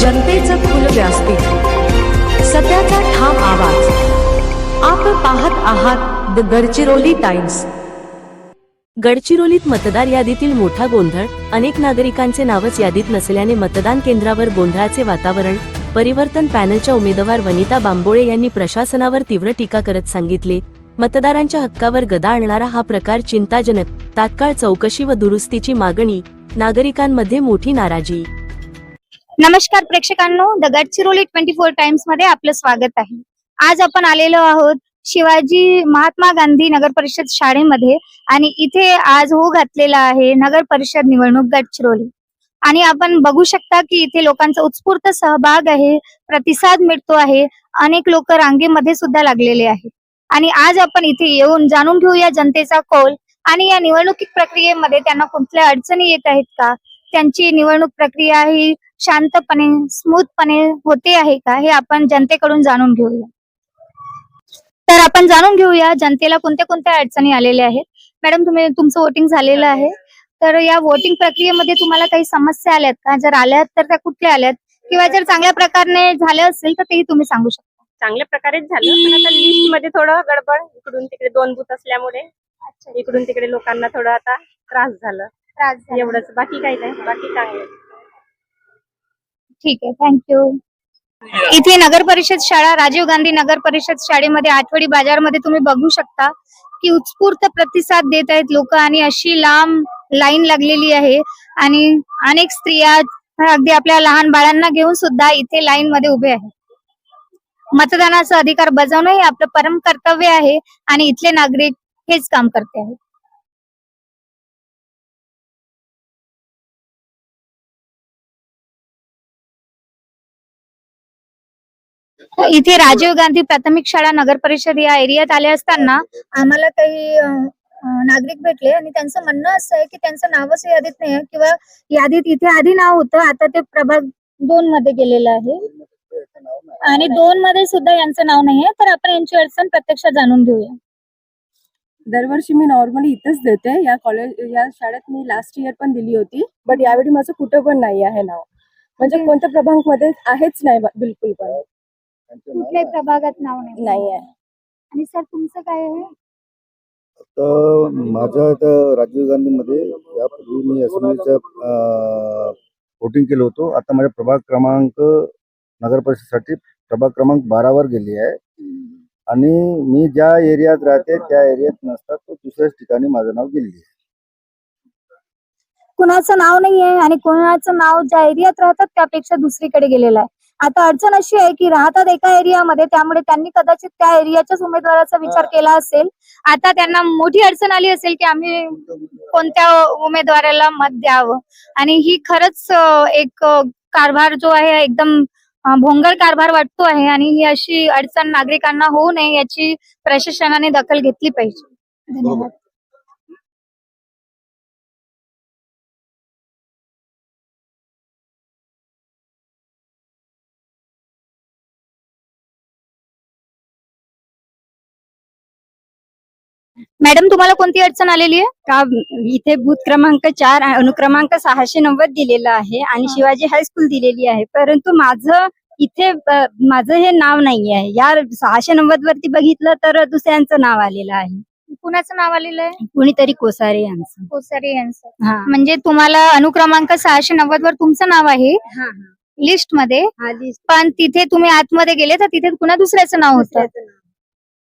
जनतेचं फुल व्यासपीठ. सध्याचा ठाम आवाज. आपण पाहत आहात द गडचिरोली टाइम्स. गडचिरोलीत मतदार यादीतील मोठा गोंधळ अनेक नागरिकांचे नावच यादीत नसल्याने मतदान केंद्रावर गोंधळाचे वातावरण परिवर्तन पॅनलच्या उमेदवार वनिता बांबोळे यांनी प्रशासनावर तीव्र टीका करत सांगितले. मतदारांच्या हक्कावर गदा आणणारा हा प्रकार चिंताजनक तात्काळ चौकशी व दुरुस्तीची मागणी नागरिकांमध्ये मोठी नाराजी. नमस्कार प्रेक्षकांनो द गडचिरोली ट्वेंटी फोर टाइम्समध्ये आपलं स्वागत आहे. आज आपण आलेलो आहोत शिवाजी महात्मा गांधी नगर परिषद शाळेमध्ये आणि इथे आज हो घातलेला आहे नगर परिषद निवडणूक गडचिरोली आणि आपण बघू शकता की इथे लोकांचा उत्स्फूर्त सहभाग आहे प्रतिसाद मिळतो आहे अनेक लोक रांगेमध्ये सुद्धा लागलेले आहेत. आणि आज आपण इथे येऊन जाणून घेऊया जनतेचा कौल आणि या निवडणुकीत प्रक्रियेमध्ये त्यांना कुठल्या अडचणी येत आहेत का त्यांची निवडणूक प्रक्रिया ही शांतपणे स्मूथपणे होते आहे का हे आपण जनतेकडून जाणून घेऊया. तर आपण जाणून घेऊया जनतेला कोणत्या कोणत्या अडचणी आलेल्या आहेत. मॅडम तुम्ही तुमचं वोटिंग झालेलं आहे. तर या वोटिंग प्रक्रियेमध्ये तुम्हाला काही समस्या आल्यात का? जर आल्यात तर त्या कुठल्या आल्यात? किंवा जर चांगल्या प्रकारे झाले असेल तर तेही तुम्ही सांगू शकता. चांगल्या प्रकारेच झालं पण आता लिस्टमध्ये थोडं गडबड. इकडून तिकडे दोन बूथ असल्यामुळे इकडून तिकडे लोकांना थोडं आता त्रास झालं. त्रास झाला. एवढंच. बाकी काही नाही. बाकी चांगलं. ठीक आहे. थँक्यू इथे नगर परिषद शाळा राजीव गांधी नगर परिषद शाळेमध्ये आठवडी बाजारमध्ये तुम्ही बघू शकता की उत्स्फूर्त प्रतिसाद देत आहेत लोक आणि अशी लांब लाईन लागलेली आहे आणि अनेक स्त्रिया अगदी आपल्या लहान बाळांना घेऊन सुद्धा इथे लाईन मध्ये उभे आहेत. मतदानाचा अधिकार बजावणं हे आपलं परम कर्तव्य आहे आणि इथले नागरिक हेच काम करते आहेत. इथे राजीव गांधी प्राथमिक शाळा नगर परिषद या एरियात आले असताना आम्हाला काही नागरिक भेटले आणि त्यांचं म्हणणं असं आहे की त्यांचं नावच यादीत नाही आहे किंवा यादीत इथे आधी नाव होतं आता ते प्रभाग दोन मध्ये गेलेलं आहे. आणि दोन मध्ये सुद्धा यांचं नाव नाही आहे तर आपण यांची अडचण प्रत्यक्षात जाणून घेऊया. दरवर्षी मी नॉर्मली इथंच देते या कॉलेज या शाळेत मी लास्ट इयर पण दिली होती बट यावेळी माझं कुठं पण नाही आहे नाव. म्हणजे कोणत्या प्रभागमध्ये आहेच नाही बिलकुल पण. कुठल्याही प्रभागात नाव नाही. नाही आहे आणि सर तुमचं काय आहे? तर माझं तर राजीव गांधीमध्ये यापूर्वी मी असेंब्लीचं वोटिंग केलं होतं. आता माझ्या प्रभाग क्रमांक नगर परिषदेसाठी प्रभाग क्रमांक बारावर गेली आहे. आणि मी ज्या एरियात राहते त्या एरियात नसतात तो दुसऱ्याच ठिकाणी माझं नाव गेलेली आहे. कुणाचं नाव नाही आहे आणि कुणाचं नाव ज्या एरियात राहतात त्यापेक्षा दुसरीकडे गेलेलं आहे. आता अडचण अशी आहे की राहतात एका एरियामध्ये त्यामुळे त्यांनी कदाचित त्या एरियाच्याच उमेदवाराचा विचार केला असेल. आता त्यांना मोठी अडचण आली असेल की आम्ही कोणत्या उमेदवाराला मत द्यावं. आणि ही खरंच एक कारभार जो आहे एकदम भोंगळ कारभार वाटतो आहे आणि ही अशी अडचण नागरिकांना होऊ नये याची प्रशासनाने दखल घेतली पाहिजे. धन्यवाद मॅडम तुम्हाला कोणती अडचण आलेली आहे? का इथे बूथ क्रमांक चार अनुक्रमांक सहाशे नव्वद दिलेला आहे आणि. शिवाजी हायस्कूल दिलेली आहे. परंतु माझं इथे अ, माझं हे नाव नाही आहे या सहाशे नव्वद वरती बघितलं तर दुसऱ्यांचं नाव आलेलं आहे. कुणाचं नाव आलेलं आहे? कुणीतरी कोसारे यांचं. कोसारी यांचं. हा. म्हणजे तुम्हाला अनुक्रमांक सहाशे नव्वद वर तुमचं नाव आहे. हा, लिस्टमध्ये हा list पण तिथे तुम्ही आतमध्ये गेले तर तिथे कुणा दुसऱ्याचं नाव होतं. दुसऱ्याचं नाव.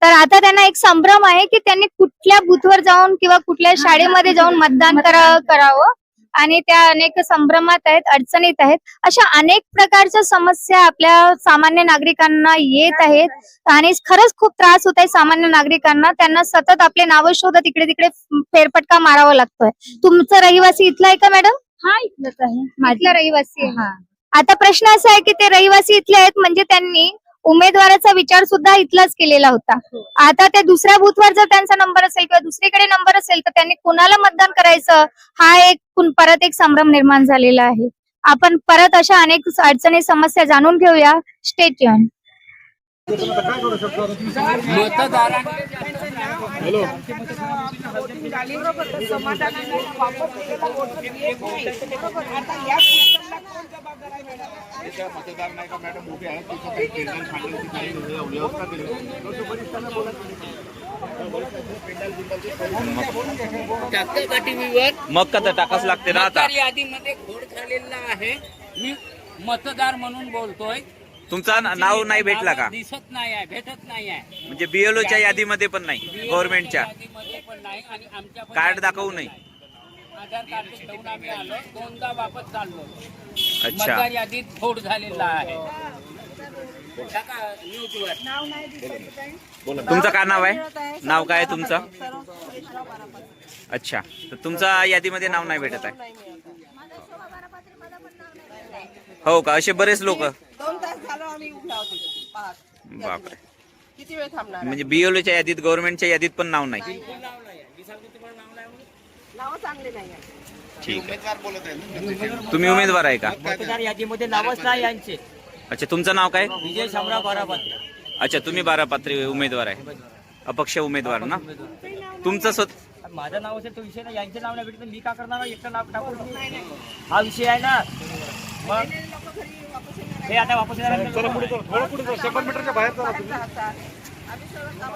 तर आता त्यांना एक संभ्रम आहे की त्यांनी कुठल्या बुथवर जाऊन किंवा कुठल्या शाळेमध्ये जाऊन मतदान करा करावं. आणि त्या अनेक संभ्रमात आहेत अडचणीत आहेत. अशा अनेक प्रकारच्या समस्या आपल्या सामान्य नागरिकांना येत आहेत. आणि खरंच खूप त्रास होत आहे सामान्य नागरिकांना. त्यांना सतत आपले नावं शोधत इकडे तिकडे फेरफटका मारावा लागतोय. तुमचं रहिवासी इथलं आहे का मॅडम हा इथलंच आहे. माझी इथला रहिवासी आहे. हा. आता प्रश्न असा आहे की ते रहिवासी इथले आहेत म्हणजे त्यांनी उमेदवाराचा विचार सुद्धा इथलाच केलेला होता. आता ते दुसऱ्या बूथवर जर त्यांचा नंबर असेल किंवा दुसरीकडे नंबर असेल तर त्यांनी कुणाला मतदान करायचं? हा एक परत एक संभ्रम निर्माण झालेला आहे. आपण परत अशा अनेक अडचणी समस्या जाणून घेऊया. स्टेट तिथं मतदार नाही का मॅडम? उभे आहेत. तिथं काही काही व्यवस्था केली मग का तर टाकाच लागते ना आता? मतदार यादीमध्ये घोड झालेला आहे. मी मतदार म्हणून बोलतोय. तुमचं ना- नाव नाही भेटला का? दिसत नाही आहे भेटत नाही आहे. म्हणजे बीएलओच्या यादीमध्ये पण नाही गव्हर्नमेंटच्या यादीमध्ये पण नाही आणि आमच्या पण कार्ड दाखवू नाही. आधार कार्ड घेऊन आम्ही आलो. दोनदा वापस चाललो. मतदार यादीत घोड झालेला आहे. तुमचं काय नाव आहे? नाव काय आहे तुमचं? अच्छा. तर तुमचा यादीमध्ये नाव नाही भेटत आहे. हो का? असे बरेच लोक. दोन तास झालो आम्ही उभा होतो पाहत. बापरे. किती वेळ थांबणार म्हणजे बीएलओच्या यादीत गव्हर्नमेंटच्या यादीत पण नाव नाही. नाव चांगले नाही आहे ठीक आहे. उमेदवार बोलत आहे तुम्ही उमेदवार आहे का? मतदार यादीमध्ये नावच नाही यांचे. अच्छा तुमचं नाव काय? विजय शामराव बाराबाद अच्छा तुम्ही बारा पात्री उमेदवार आहे. अपक्ष उमेदवार ना? तुमचं स्वत माझं नाव असेल तो विषय नाही. यांचे नाव नाही भेटत मी का करणार एकटं नाव टाकून हा विषय आहे ना? मग हे आता वापस येणार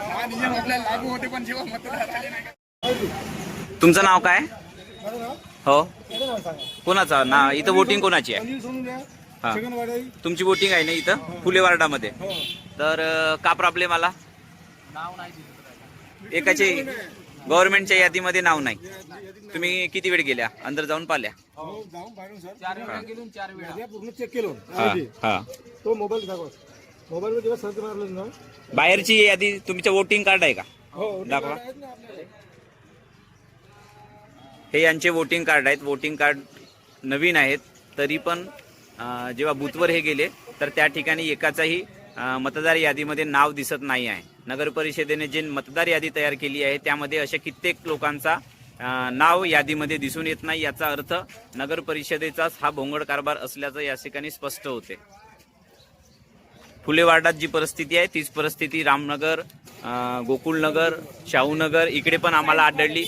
हा नियम आपल्याला लागू होते पण जेव्हा मतदार आले नाही तुमचं नाव काय? हो. कोणाचं? ना इथं वोटिंग कोणाची आहे? हा. तुमची वोटिंग आहे ना इथं? फुले वार्डामध्ये तर अं, का प्रॉब्लेम आला? एकाचे गव्हर्नमेंटच्या यादीमध्ये नाव नाही. तुम्ही किती वेळ गेल्या? अंदर जाऊन पाहिल्या. पूर्ण चेक केलं. हा, हा. तो मोबाईल दाखवा. मोबाईल मध्ये जेव्हा सर्च मारलं ना. बाहेरची यादी तुमचं वोटिंग कार्ड आहे का? हो दाखवा. हे यांचे वोटिंग कार्ड आहेत. वोटिंग कार्ड नवीन आहेत. तरी पण जेव्हा बूथवर हे गेले तर त्या ठिकाणी एकाचाही मतदार यादीमध्ये नाव दिसत नाही आहे. नगर परिषदेने जे मतदार यादी तयार केली आहे त्यामध्ये अशा कित्येक लोकांचा नाव यादीमध्ये दिसून येत नाही. याचा अर्थ नगर परिषदेचाच हा भोंगड कारभार असल्याचं या ठिकाणी स्पष्ट होते. फुलेवाडात जी परिस्थिती आहे तीच परिस्थिती रामनगर गोकुळनगर शाहूनगर इकडे पण आम्हाला आढळली.